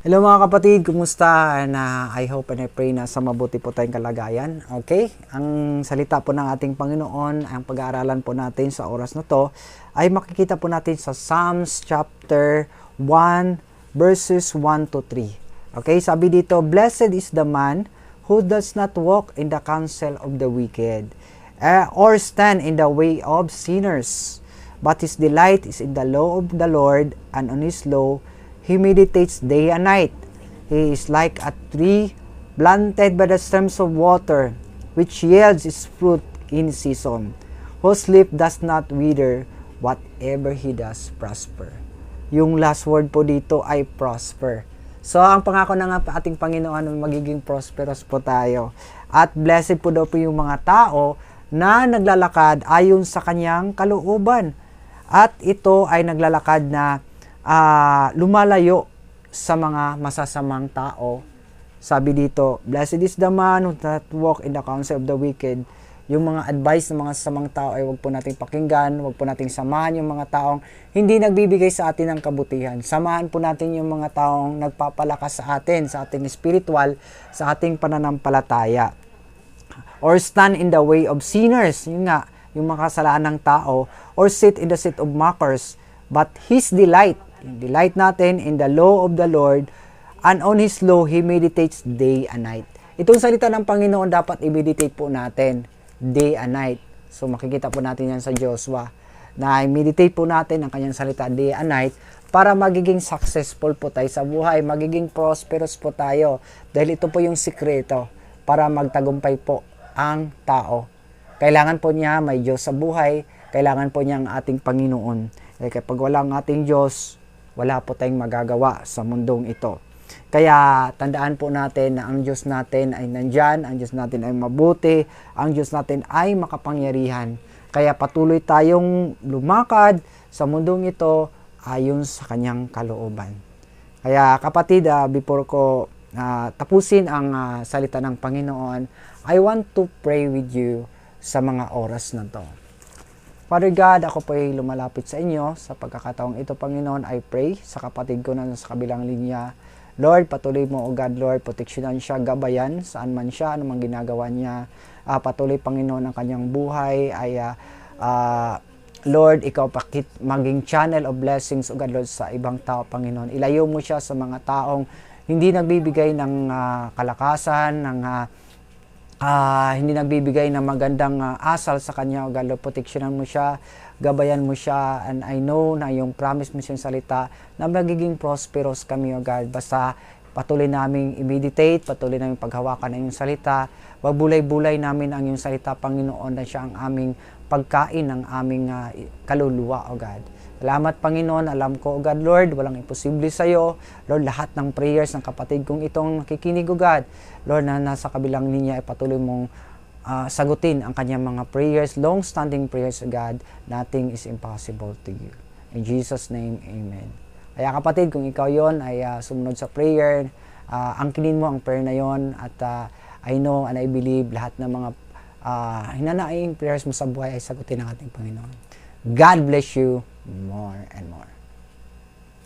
Hello mga kapatid, kumusta? Na I hope and I pray na sa mabuti po tayong kalagayan. Okay? Ang salita po ng ating Panginoon, ang pag-aaralan po natin sa oras na to, ay makikita po natin sa Psalms chapter 1 verses 1 to 3. Okay? Sabi dito, Blessed is the man who does not walk in the counsel of the wicked, eh, or stand in the way of sinners, but his delight is in the law of the Lord, and on his law he meditates day and night. He is like a tree planted by the streams of water, which yields its fruit in season, whose leaf does not wither, whatever he does prosper. Yung last word po dito ay prosper. So, ang pangako na nga ating Panginoon magiging prosperous po tayo. At blessed po daw po yung mga tao na naglalakad ayon sa kanyang kalooban. At ito ay naglalakad na ah, lumalayo sa mga masasamang tao. Sabi dito, Blessed is the man who does walk in the counsel of the wicked. Yung mga advice ng mga sasamang tao ay wag po nating pakinggan, wag po nating samahan yung mga taong hindi nagbibigay sa atin ng kabutihan. Samahan po natin yung mga taong nagpapalakas sa atin, sa ating spiritual, sa ating pananampalataya or stand in the way of sinners, yun nga, yung makasalanan ng tao, or sit in the seat of mockers, but his delight, delight natin in the law of the Lord, and on his law he meditates day and night. Itong salita ng Panginoon dapat i-meditate po natin day and night. So makikita po natin yan sa Joshua na i-meditate po natin ang kanyang salita day and night para magiging successful po tayo sa buhay, magiging prosperous po tayo. Dahil ito po yung sikreto para magtagumpay po ang tao. Kailangan po niya may Diyos sa buhay, kailangan po niya ang ating Panginoon. Eh, kapag wala ang ating Diyos, wala po tayong magagawa sa mundong ito. Kaya tandaan po natin na ang Diyos natin ay nandyan, ang Diyos natin ay mabuti, ang Diyos natin ay makapangyarihan. Kaya patuloy tayong lumakad sa mundong ito ayon sa kanyang kalooban. Kaya kapatid, ah, before ko ah, tapusin ang ah, salita ng Panginoon, I want to pray with you sa mga oras na to. Father God, ako po ay lumalapit sa inyo sa pagkakataong ito, Panginoon. I pray sa kapatid ko na sa kabilang linya. Lord, patuloy mo, O God, Lord, proteksyonan siya, gabayan, saan man siya, anumang ginagawa niya. Ah, patuloy, Panginoon, ang kanyang buhay ay ah, Lord, ikaw pakit maging channel of blessings, O God, Lord, sa ibang tao, Panginoon. Ilayo mo siya sa mga taong hindi nagbibigay ng ah, kalakasan, ng ah, ah, hindi nagbibigay ng magandang ah, asal sa kanya, O God, Lord, proteksyonan mo siya, gabayan mo siya, and I know na yung promise mo siyang salita na magiging prosperous kami, O God. Basta patuloy naming i-meditate, patuloy naming paghawakan ng iyong salita, wag bulay-bulay namin ang iyong salita, Panginoon, na siya ang aming pagkain ng aming ah, kaluluwa, O God. Salamat Panginoon, alam ko, O God, Lord, walang imposible sa iyo. Lord, lahat ng prayers ng kapatid kong itong nakikinig, O God, Lord, na nasa kabilang niya ay patuloy mong ah, sagutin ang kanyang mga prayers, long-standing prayers, O God. Nothing is impossible to you. In Jesus' name, Amen. Kaya kapatid, kung ikaw yon ay ah, sumunod sa prayer, ah, angkinin mo ang prayer na yon at ah, I know and I believe lahat ng mga uh, hinanaing prayers mo sa buhay ay sagutin ng ating Panginoon. God bless you more and more.